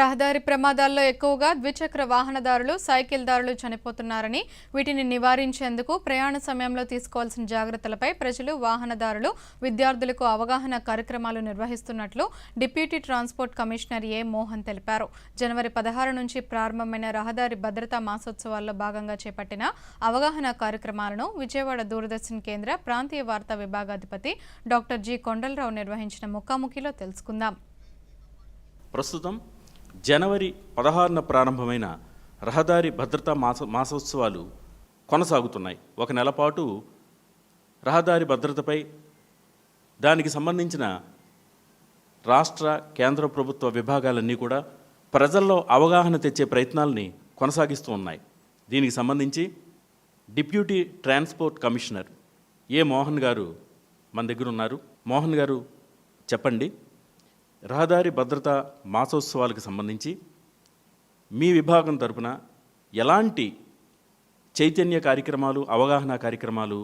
రహదారి ప్రమాదాల్లో ఎక్కువగా ద్విచక్ర వాహనదారులు సైకిల్దారులు చనిపోతున్నారని వీటిని నివారించేందుకు ప్రయాణ సమయంలో తీసుకోవాల్సిన జాగ్రత్తలపై ప్రజలు వాహనదారులు విద్యార్థులకు అవగాహన కార్యక్రమాలు నిర్వహిస్తున్నట్లు deputy transport commissioner A Mohan తెలిపారు. జనవరి పదహారు నుంచి ప్రారంభమైన రహదారి భద్రతా మాసోత్సవాల్లో భాగంగా చేపట్టిన అవగాహన కార్యక్రమాలను విజయవాడ దూరదర్శన్ కేంద్ర ప్రాంతీయ వార్తా విభాగాధిపతి డాక్టర్ జి కొండలరావు నిర్వహించిన ముఖాముఖిలో తెలుసుకుందాం. ప్రస్తుతం జనవరి పదహారున ప్రారంభమైన రహదారి భద్రతా మాస మాసోత్సవాలు కొనసాగుతున్నాయి. ఒక నెల పాటు రహదారి భద్రతపై దానికి సంబంధించిన రాష్ట్ర కేంద్ర ప్రభుత్వ విభాగాలన్నీ కూడా ప్రజల్లో అవగాహన తెచ్చే ప్రయత్నాల్ని కొనసాగిస్తూ ఉన్నాయి. దీనికి సంబంధించి deputy transport commissioner A Mohan గారు మన దగ్గర ఉన్నారు. మోహన్ గారు చెప్పండి. రహదారి భద్రత మాసోత్సవాలకు సంబంధించి మీ విభాగం తరపున ఎలాంటి చైతన్య కార్యక్రమాలు అవగాహన కార్యక్రమాలు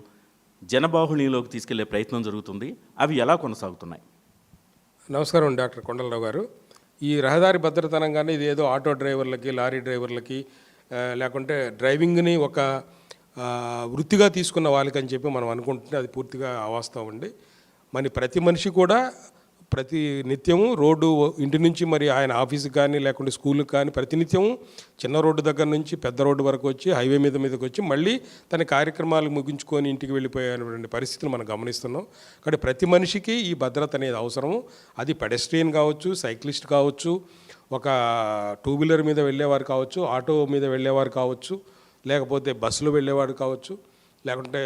జనబాహుళ్యంలోకి తీసుకెళ్ళే ప్రయత్నం జరుగుతుంది? అవి ఎలా కొనసాగుతున్నాయి? నమస్కారం డాక్టర్ కొండలరావు గారు. ఈ రహదారి భద్రత అనగానే ఇది ఏదో ఆటో డ్రైవర్లకి లారీ డ్రైవర్లకి లేకుంటే డ్రైవింగ్ని ఒక వృత్తిగా తీసుకున్న వాళ్ళకి అని చెప్పి మనం అనుకుంటుంటే అది పూర్తిగా అవాస్తవం అండి. మరి ప్రతి మనిషి కూడా ప్రతి నిత్యము రోడ్డు ఇంటి నుంచి మరి ఆయన ఆఫీస్కి కానీ లేకుంటే స్కూల్కి కానీ ప్రతినిత్యము చిన్న రోడ్డు దగ్గర నుంచి పెద్ద రోడ్డు వరకు వచ్చి హైవే మీద మీదకి వచ్చి మళ్ళీ తన కార్యక్రమాలు ముగించుకొని ఇంటికి వెళ్ళిపోయేటువంటి పరిస్థితులు మనం గమనిస్తున్నాం. కాబట్టి ప్రతి మనిషికి ఈ భద్రత అనేది అవసరము. అది పెడస్ట్రియన్ కావచ్చు సైక్లిస్ట్ కావచ్చు ఒక టూ వీలర్ మీద వెళ్ళేవారు కావచ్చు ఆటో మీద వెళ్ళేవారు కావచ్చు లేకపోతే బస్సులో వెళ్ళేవాడు కావచ్చు లేకుంటే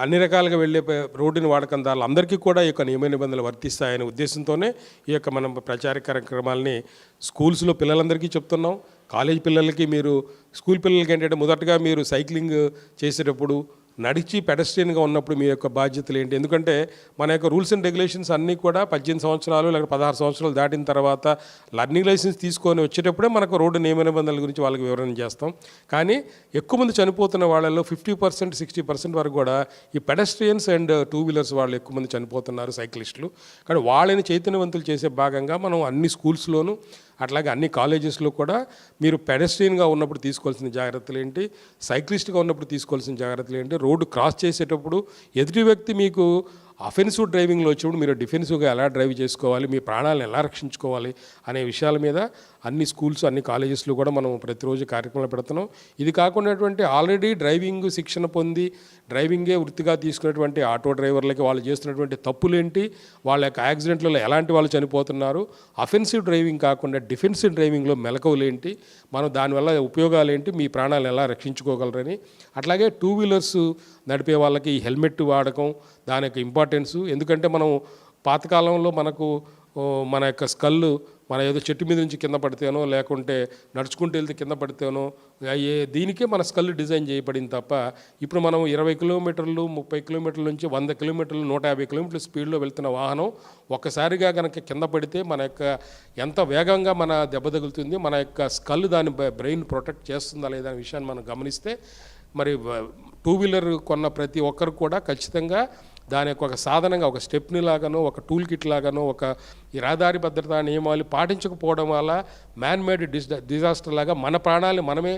అన్ని రకాలుగా వెళ్ళే రోడ్డుని వాడకం దాని అందరికీ కూడా ఈ యొక్క నియమ నిబంధనలు వర్తిస్తాయనే ఉద్దేశంతోనే ఈ యొక్క మనం ప్రచార కార్యక్రమాలని స్కూల్స్లో పిల్లలందరికీ చెప్తున్నాం. కాలేజ్ పిల్లలకి మీరు స్కూల్ పిల్లలకి ఏంటంటే మొదటగా మీరు సైక్లింగ్ చేసేటప్పుడు నడిచి పెడస్ట్రియన్గా ఉన్నప్పుడు మీ యొక్క బాధ్యతలు ఏంటి? ఎందుకంటే మన యొక్క రూల్స్ అండ్ రెగ్యులేషన్స్ అన్నీ కూడా పద్దెనిమిది సంవత్సరాలు లేకపోతే పదహారు సంవత్సరాలు దాటిన తర్వాత లర్నింగ్ లైసెన్స్ తీసుకొని వచ్చేటప్పుడే మనకు రోడ్డు నియమ నిబంధనల గురించి వాళ్ళకి వివరణ చేస్తాం. కానీ ఎక్కువ మంది చనిపోతున్న వాళ్ళలో ఫిఫ్టీ పర్సెంట్ సిక్స్టీ పర్సెంట్ వరకు కూడా ఈ పెడస్ట్రియన్స్ అండ్ టూ వీలర్స్ వాళ్ళు ఎక్కువ మంది చనిపోతున్నారు సైక్లిస్టులు కానీ వాళ్ళని చైతన్యవంతులు చేసే భాగంగా మనం అన్ని స్కూల్స్లోనూ అట్లాగే అన్ని కాలేజెస్లో కూడా మీరు పెడస్ట్రియన్గా ఉన్నప్పుడు తీసుకోవాల్సిన జాగ్రత్తలు ఏంటి? సైక్లిస్ట్గా ఉన్నప్పుడు తీసుకోవాల్సిన జాగ్రత్తలు ఏంటి? రోడ్డు క్రాస్ చేసేటప్పుడు ఎదుటి వ్యక్తి మీకు అఫెన్సివ్ డ్రైవింగ్లో వచ్చినప్పుడు మీరు డిఫెన్సివ్గా ఎలా డ్రైవ్ చేసుకోవాలి మీ ప్రాణాలను ఎలా రక్షించుకోవాలి అనే విషయాల మీద అన్ని స్కూల్స్ అన్ని కాలేజెస్లో కూడా మనం ప్రతిరోజు కార్యక్రమాలు పెడుతున్నాం. ఇది కాకుండా ఆల్రెడీ డ్రైవింగ్ శిక్షణ పొంది డ్రైవింగే వృత్తిగా తీసుకున్నటువంటి ఆటో డ్రైవర్లకి వాళ్ళు చేస్తున్నటువంటి తప్పులేంటి వాళ్ళ యొక్క యాక్సిడెంట్లలో ఎలాంటి వాళ్ళు చనిపోతున్నారు అఫెన్సివ్ డ్రైవింగ్ కాకుండా డిఫెన్సివ్ డ్రైవింగ్లో మెలకువలేంటి మనం దానివల్ల ఉపయోగాలు ఏంటి మీ ప్రాణాలను ఎలా రక్షించుకోగలరని. అట్లాగే టూ వీలర్స్ నడిపే వాళ్ళకి హెల్మెట్ వాడకం దాని యొక్క ఇంపార్టెన్స్. ఎందుకంటే మనం పాతకాలంలో మనకు మన యొక్క స్కల్ మన ఏదో చెట్టు మీద నుంచి కింద పడితేనో లేకుంటే నడుచుకుంటూ వెళ్తే కింద పడితేనో ఏ దీనికే మన స్కల్ డిజైన్ చేయబడింది తప్ప ఇప్పుడు మనం ఇరవై కిలోమీటర్లు ముప్పై కిలోమీటర్ల నుంచి వంద కిలోమీటర్లు నూట యాభై కిలోమీటర్ల స్పీడ్లో వెళ్తున్న వాహనం ఒక్కసారిగా కనుక కింద పడితే మన యొక్క ఎంత వేగంగా మన దెబ్బ తగులుతుంది మన యొక్క స్కల్ దాని బ్రెయిన్ ప్రొటెక్ట్ చేస్తుందా లేదా అనే విషయాన్ని మనం గమనిస్తే మరి టూ వీలర్ కొన్న ప్రతి ఒక్కరు కూడా ఖచ్చితంగా దాని యొక్క ఒక సాధనంగా ఒక స్టెప్ని లాగానో ఒక టూల్ కిట్ లాగానో ఒక ఈ రహదారి భద్రతా నియమాలు పాటించకపోవడం వల్ల మ్యాన్ మేడ్ డిస్ డిజాస్టర్ లాగా మన ప్రాణాలు మనమే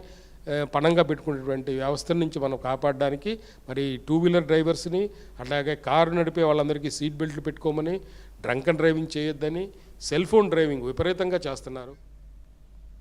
పణంగా పెట్టుకునేటువంటి వ్యవస్థ నుంచి మనం కాపాడడానికి మరి టూ వీలర్ డ్రైవర్స్ని అట్లాగే కారు నడిపే వాళ్ళందరికీ సీట్ బెల్ట్లు పెట్టుకోమని డ్రంక్ అండ్ డ్రైవింగ్ చేయొద్దని సెల్ ఫోన్ డ్రైవింగ్ విపరీతంగా చేస్తున్నారు.